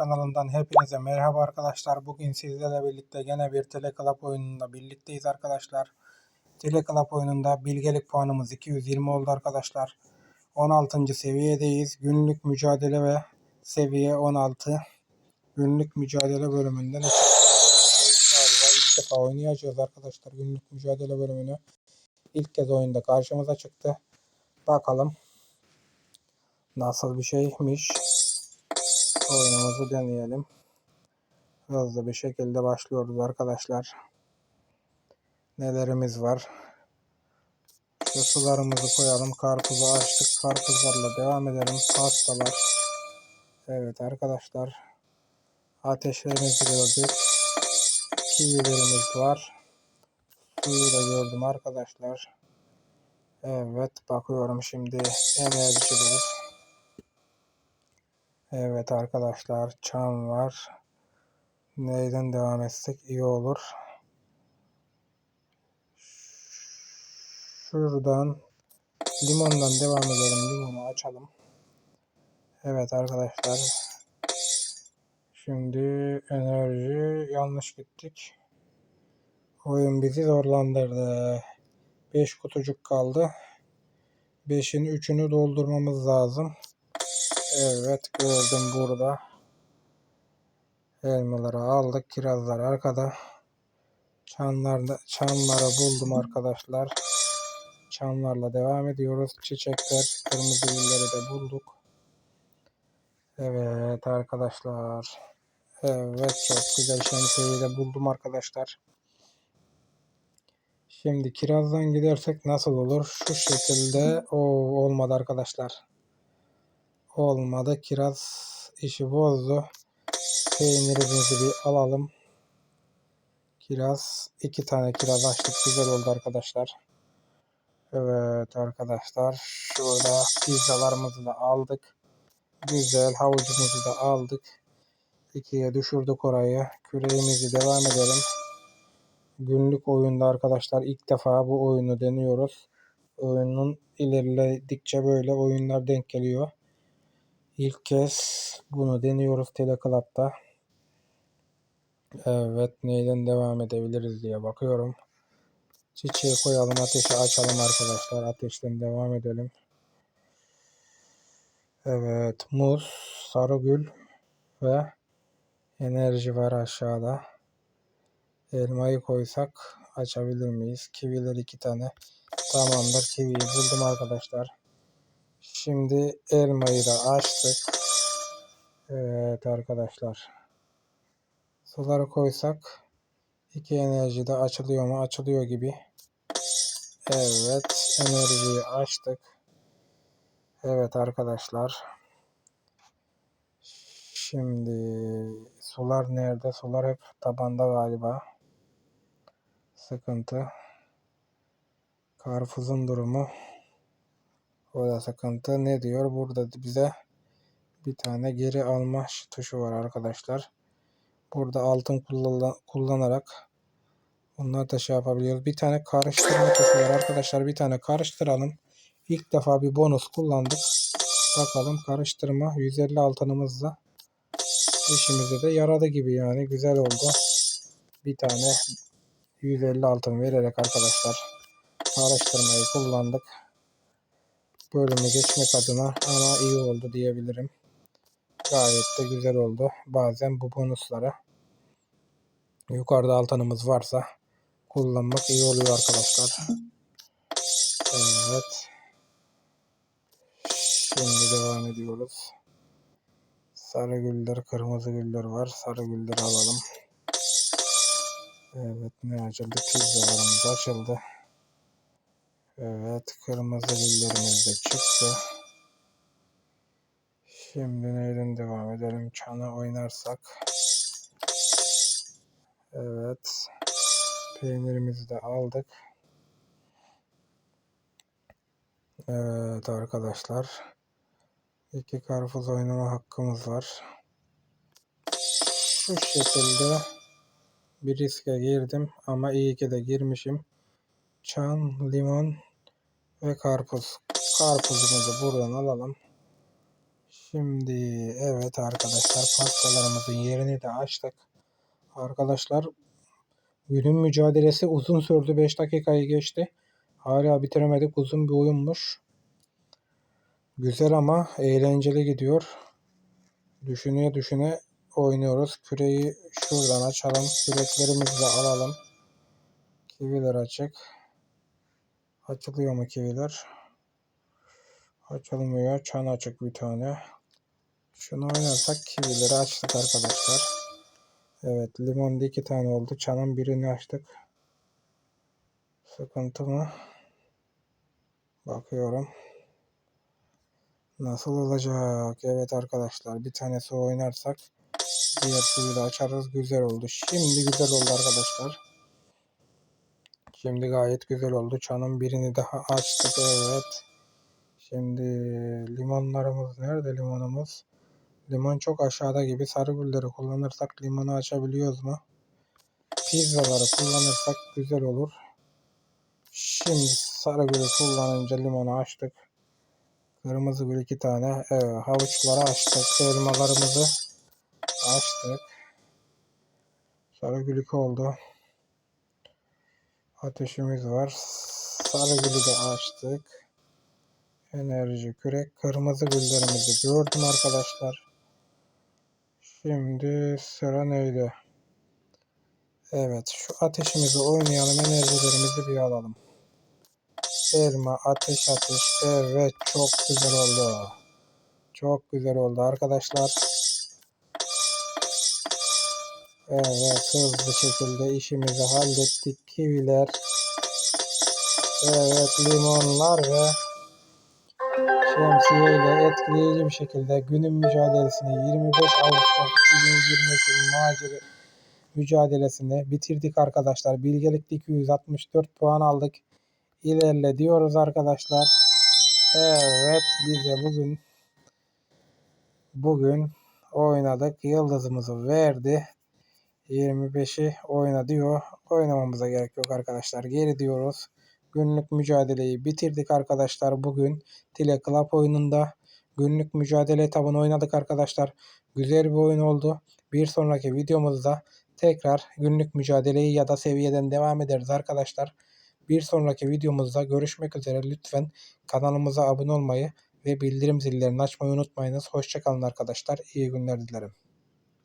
kanalından hepinize merhaba arkadaşlar. Bugün sizlerle birlikte gene bir Teleklap oyununda birlikteyiz arkadaşlar. Teleklap oyununda bilgelik puanımız 220 oldu arkadaşlar. 16. seviyedeyiz. Günlük mücadele ve seviye 16. Günlük mücadele bölümünde ne çıktı? Galiba ilk defa oynayacağız arkadaşlar. Günlük mücadele bölümünü. İlk kez oyunda karşımıza çıktı. Bakalım nasıl bir şeymiş. Oyunumuzu deneyelim. Hızlı bir şekilde başlıyoruz arkadaşlar. Nelerimiz var? Şu sularımızı koyalım. Karpuzu açtık. Karpuzlarla devam edelim. Pastalar. Evet arkadaşlar. Ateşlerimizi gördük. Kivilerimiz var. Suyu da gördüm arkadaşlar. Evet bakıyorum şimdi enerjiler. Evet arkadaşlar çan var. Neyden devam etsek iyi olur. Şuradan limondan devam edelim. Limonu açalım. Evet arkadaşlar. Şimdi enerji yanlış gittik. Oyun bizi zorlandırdı. 5 kutucuk kaldı. 5'in 3'ünü doldurmamız lazım. Evet gördüm burada. Elmaları aldık. Kirazlar arkada. Çanlarda, çanları buldum arkadaşlar. Çanlarla devam ediyoruz. Çiçekler, kırmızı gülleri de bulduk. Evet arkadaşlar. Evet çok güzel şemsiyeyi de buldum arkadaşlar. Şimdi kirazdan gidersek nasıl olur? Şu şekilde. O olmadı arkadaşlar. Olmadı. Kiraz işi bozdu. Peynirimizi bir alalım. Kiraz. iki tane kiraz açtık. Güzel oldu arkadaşlar. Evet arkadaşlar. Şurada pizzalarımızı da aldık. Güzel. Havucumuzu da aldık. İkiye düşürdük orayı. Küreğimizi devam edelim. Günlük oyunda arkadaşlar ilk defa bu oyunu deniyoruz. Oyunun ilerledikçe böyle oyunlar denk geliyor. İlk kez bunu deniyoruz Teleklap'ta. Evet neyden devam edebiliriz diye bakıyorum. Çiçeği koyalım ateşi açalım arkadaşlar. Ateşten devam edelim. Evet muz, sarıgül ve enerji var aşağıda. Elmayı koysak açabilir miyiz? Kiviler iki tane. Tamamdır kiviyi buldum arkadaşlar. Şimdi elmayı da açtık. Evet arkadaşlar. Suları koysak iki enerji de açılıyor mu? Açılıyor gibi. Evet enerjiyi açtık. Evet arkadaşlar. Şimdi sular nerede? Sular hep tabanda galiba. Sıkıntı. Karpuzun durumu. O da sıkıntı. Ne diyor? Burada bize bir tane geri alma tuşu var arkadaşlar. Burada altın kullan kullanarak bunları da şey yapabiliyoruz. Bir tane karıştırma tuşu var arkadaşlar. Bir tane karıştıralım. İlk defa bir bonus kullandık. Bakalım karıştırma 150 altınımızla işimize de yaradı gibi yani güzel oldu. Bir tane 150 altın vererek arkadaşlar karıştırmayı kullandık. Bölümü geçmek adına ama iyi oldu diyebilirim. Gayet de güzel oldu. Bazen bu bonusları yukarıda altınımız varsa kullanmak iyi oluyor arkadaşlar. Evet. Şimdi devam ediyoruz. Sarı güller, kırmızı güller var. Sarı gülleri alalım. Evet ne açıldı? Pizzalarımız açıldı. Evet kırmızı güllerimiz de çıktı. Şimdi neyden devam edelim? Çana oynarsak. Evet. Peynirimizi de aldık. Evet arkadaşlar. İki karpuz oynama hakkımız var. Şu şekilde bir riske girdim ama iyi ki de girmişim. Çan, limon ve karpuz. Karpuzumuzu buradan alalım. Şimdi evet arkadaşlar pastalarımızın yerini de açtık. Arkadaşlar günün mücadelesi uzun sürdü. 5 dakikayı geçti. Hala bitiremedik. Uzun bir oyunmuş. Güzel ama eğlenceli gidiyor. Düşünüyor düşüne oynuyoruz. Küreyi şuradan açalım. Küreklerimizi de alalım. Kiviler açık. Açılıyor mu kiviler? Açılmıyor. Çan açık bir tane. Şunu oynarsak kivileri açtık arkadaşlar. Evet limonda iki tane oldu. Çanın birini açtık. Sıkıntı mı? Bakıyorum. Nasıl olacak? Evet arkadaşlar bir tanesi oynarsak diğer da açarız. Güzel oldu. Şimdi güzel oldu arkadaşlar. Şimdi gayet güzel oldu. Çanın birini daha açtık. Evet. Şimdi limonlarımız nerede limonumuz? Limon çok aşağıda gibi. Sarı gülleri kullanırsak limonu açabiliyoruz mu? Pizzaları kullanırsak güzel olur. Şimdi sarı gülü kullanınca limonu açtık. Kırmızı gül iki tane. Evet, havuçları açtık. Elmalarımızı açtık. Sarı gül oldu. Ateşimiz var. Sarı gülü de açtık. Enerji kürek. Kırmızı güllerimizi gördüm arkadaşlar. Şimdi sıra neydi? Evet şu ateşimizi oynayalım. Enerjilerimizi bir alalım. Elma, ateş, ateş. Evet çok güzel oldu. Çok güzel oldu arkadaşlar. Evet hızlı şekilde işimizi hallettik. Kiviler. Evet limonlar ve şemsiye ile etkileyici bir şekilde günün mücadelesini 25 Ağustos 2022 macera mücadelesini bitirdik arkadaşlar. Bilgelikte 264 puan aldık. İlerle diyoruz arkadaşlar. Evet bize bugün bugün oynadık. Yıldızımızı verdi. 25'i oyna diyor. Oynamamıza gerek yok arkadaşlar. Geri diyoruz. Günlük mücadeleyi bitirdik arkadaşlar. Bugün Tile Club oyununda günlük mücadele etabını oynadık arkadaşlar. Güzel bir oyun oldu. Bir sonraki videomuzda tekrar günlük mücadeleyi ya da seviyeden devam ederiz arkadaşlar. Bir sonraki videomuzda görüşmek üzere. Lütfen kanalımıza abone olmayı ve bildirim zillerini açmayı unutmayınız. Hoşçakalın arkadaşlar. İyi günler dilerim.